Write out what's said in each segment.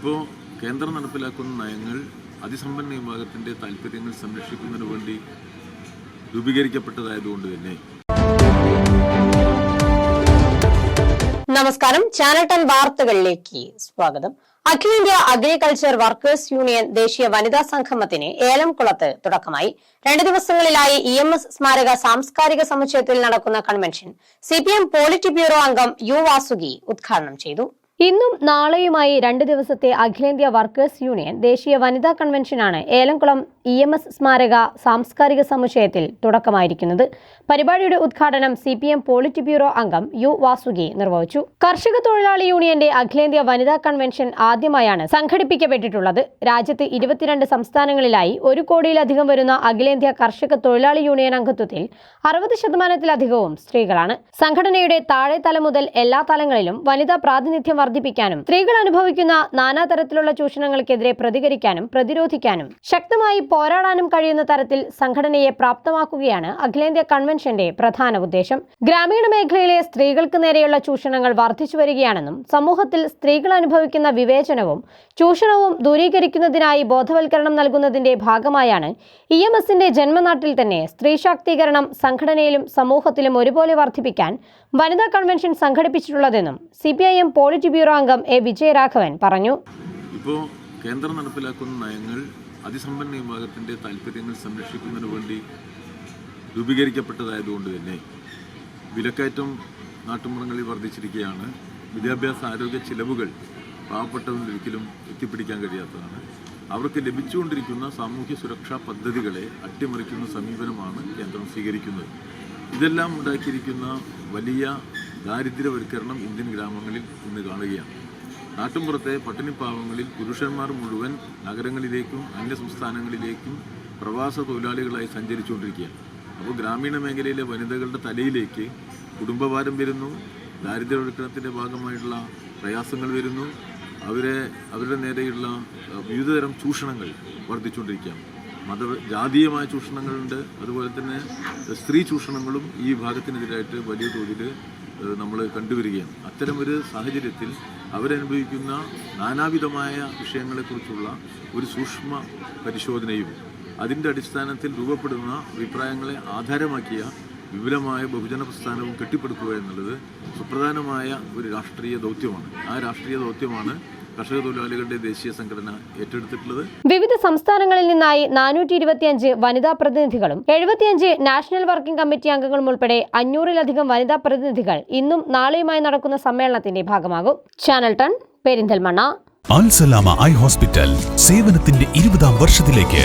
ഇപ്പോൾ കേന്ദ്രം നടപ്പിലാക്കുന്ന നയങ്ങൾ അതിസമ്പന്ന വിഭാഗത്തിന്റെ താല്പര്യങ്ങൾ സംരക്ഷിക്കുന്നതിന് വേണ്ടി രൂപീകരിക്കപ്പെട്ടതായതുകൊണ്ട് തന്നെ. നമസ്കാരം. ചാനൽ ടെൻ വാർത്തകളിലേക്ക് സ്വാഗതം. അഖിലേന്ത്യ അഗ്രികൾച്ചർ വർക്കേഴ്സ് യൂണിയൻ ദേശീയ വനിതാ സംഗമത്തിന് ഏലംകുളത്ത് തുടക്കമായി. രണ്ട് ദിവസങ്ങളിലായി ഇ എം എസ് സ്മാരക സാംസ്കാരിക സമുച്ചയത്തിൽ നടക്കുന്ന convention C P M polit bureau അംഗം യു വാസുകി ഉദ്ഘാടനം ചെയ്തു. ഇന്നും നാളെയുമായി രണ്ട് ദിവസത്തെ അഖിലേന്ത്യാ വർക്കേഴ്സ് യൂണിയൻ ദേശീയ വനിതാ കൺവെൻഷനാണ് ഏലംകുളം ഇ എം എസ് സ്മാരക സാംസ്കാരിക സമുച്ചയത്തിൽ തുടക്കമായിരിക്കുന്നത്. പരിപാടിയുടെ ഉദ്ഘാടനം C P M polit bureau അംഗം യു വാസുകി നിർവഹിച്ചു. കർഷക തൊഴിലാളി യൂണിയന്റെ അഖിലേന്ത്യാ വനിതാ കൺവെൻഷൻ ആദ്യമായാണ് സംഘടിപ്പിക്കപ്പെട്ടിട്ടുള്ളത്. രാജ്യത്ത് ഇരുപത്തിരണ്ട് സംസ്ഥാനങ്ങളിലായി ഒരു കോടിയിലധികം വരുന്ന അഖിലേന്ത്യാ കർഷക തൊഴിലാളി യൂണിയൻ അംഗത്വത്തിൽ അറുപത് ശതമാനത്തിലധികവും സ്ത്രീകളാണ്. സംഘടനയുടെ താഴെ തലം മുതൽ എല്ലാ തലങ്ങളിലും വനിതാ പ്രാതിനിധ്യം വർദ്ധിപ്പിക്കാനും സ്ത്രീകൾ അനുഭവിക്കുന്ന നാനാതരത്തിലുള്ള ചൂഷണങ്ങൾക്കെതിരെ പ്രതികരിക്കാനും പ്രതിരോധിക്കാനും ശക്തമായി പോരാടാനും കഴിയുന്ന തരത്തിൽ സംഘടനയെ പ്രാപ്തമാക്കുകയാണ് അഖിലേന്ത്യാ കൺവെൻഷന്റെ പ്രധാന ഉദ്ദേശം. ഗ്രാമീണ മേഖലയിലെ സ്ത്രീകൾക്ക് നേരെയുള്ള ചൂഷണങ്ങൾ വർദ്ധിച്ചു വരികയാണെന്നും സമൂഹത്തിൽ സ്ത്രീകൾ അനുഭവിക്കുന്ന വിവേചനവും ചൂഷണവും ദൂരീകരിക്കുന്നതിനായി ബോധവൽക്കരണം നൽകുന്നതിന്റെ ഭാഗമായാണ് ഇ എം എസിന്റെ ജന്മനാട്ടിൽ തന്നെ സ്ത്രീ ശാക്തീകരണം സംഘടനയിലും സമൂഹത്തിലും ഒരുപോലെ വർദ്ധിപ്പിക്കാൻ വനിതാ convention സംഘടിപ്പിച്ചിട്ടുള്ളതെന്നും C P I M polit bureau അംഗം എ വിജയരാഘവൻ പറഞ്ഞു. ഇപ്പോൾ കേന്ദ്രം നടപ്പിലാക്കുന്ന നയങ്ങൾ അതിസമ്പന്ന വിഭാഗത്തിന്റെ താല്പര്യങ്ങൾ സംരക്ഷിക്കുന്നതിന് വേണ്ടി രൂപീകരിക്കപ്പെട്ടതായതുകൊണ്ട് തന്നെ വിലക്കയറ്റം നാട്ടുമ്പുറങ്ങളിൽ വർദ്ധിച്ചിരിക്കുകയാണ്. വിദ്യാഭ്യാസ ആരോഗ്യ ചിലവുകൾ പാവപ്പെട്ടവരിൽ ഒരിക്കലും എത്തിപ്പിടിക്കാൻ കഴിയാത്തതാണ്. അവർക്ക് ലഭിച്ചുകൊണ്ടിരിക്കുന്ന സാമൂഹ്യ സുരക്ഷാ പദ്ധതികളെ അട്ടിമറിക്കുന്ന സമീപനമാണ് കേന്ദ്രം സ്വീകരിക്കുന്നത്. ഇതെല്ലാം ഉണ്ടാക്കിയിരിക്കുന്ന വലിയ ദാരിദ്ര്യവൽക്കരണം ഇന്ത്യൻ ഗ്രാമങ്ങളിൽ ഇന്ന് കാണുകയാണ്. നാട്ടുമ്പുറത്തെ പട്ടിണിപ്പാവങ്ങളിൽ പുരുഷന്മാർ മുഴുവൻ നഗരങ്ങളിലേക്കും അന്യ സംസ്ഥാനങ്ങളിലേക്കും പ്രവാസ തൊഴിലാളികളായി സഞ്ചരിച്ചുകൊണ്ടിരിക്കുകയാണ്. അപ്പോൾ ഗ്രാമീണ മേഖലയിലെ വനിതകളുടെ തലയിലേക്ക് കുടുംബഭാരം വരുന്നു ദാരിദ്ര്യവൽക്കരണത്തിന്റെ ഭാഗമായിട്ടുള്ള പ്രയാസങ്ങൾ വരുന്നു അവരെ അവരുടെ നേരെയുള്ള വിവിധതരം ചൂഷണങ്ങൾ വർദ്ധിച്ചുകൊണ്ടിരിക്കുകയാണ്. മത ജാതീയമായ ചൂഷണങ്ങളുണ്ട്. അതുപോലെ തന്നെ സ്ത്രീ ചൂഷണങ്ങളും ഈ വിഭാഗത്തിനെതിരായിട്ട് വലിയ തോതിൽ നമ്മൾ കണ്ടുവരികയാണ്. അത്തരമൊരു സാഹചര്യത്തിൽ അവരനുഭവിക്കുന്ന നാനാവിധമായ വിഷയങ്ങളെക്കുറിച്ചുള്ള ഒരു സൂക്ഷ്മ പരിശോധനയും അതിന്റെ അടിസ്ഥാനത്തിൽ രൂപപ്പെടുന്ന അഭിപ്രായങ്ങളെ ആധാരമാക്കിയ വിപുലമായ ബഹുജന പ്രസ്ഥാനവും കെട്ടിപ്പടുക്കുക എന്നുള്ളത് സുപ്രധാനമായ ഒരു രാഷ്ട്രീയ ദൗത്യമാണ്. ആ രാഷ്ട്രീയ ദൗത്യമാണ് കർഷക തൊഴിലാളികളുടെ ദേശീയ സംഘടന ഏറ്റെടുത്തിട്ടുള്ളത് വിവിധ സംസ്ഥാനങ്ങളിൽ നിന്നായി നാനൂറ്റി ഇരുപത്തിയഞ്ച് വനിതാ പ്രതിനിധികളും എഴുപത്തിയഞ്ച് നാഷണൽ വർക്കിംഗ് കമ്മിറ്റി അംഗങ്ങളും ഉൾപ്പെടെ അഞ്ഞൂറിലധികം വനിതാ പ്രതിനിധികൾ ഇന്നും നാളെയുമായി നടക്കുന്ന സമ്മേളനത്തിന്റെ ഭാഗമാകും. ചാനൽ ടൺ പെരിന്തൽമണ്ണ. അൽസലാമ ഐ ഹോസ്പിറ്റൽ സേവനത്തിന്റെ ഇരുപതാം വർഷത്തിലേക്ക്.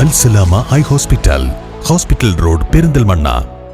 Alsalama eye hospital hospital road Perinthalmanna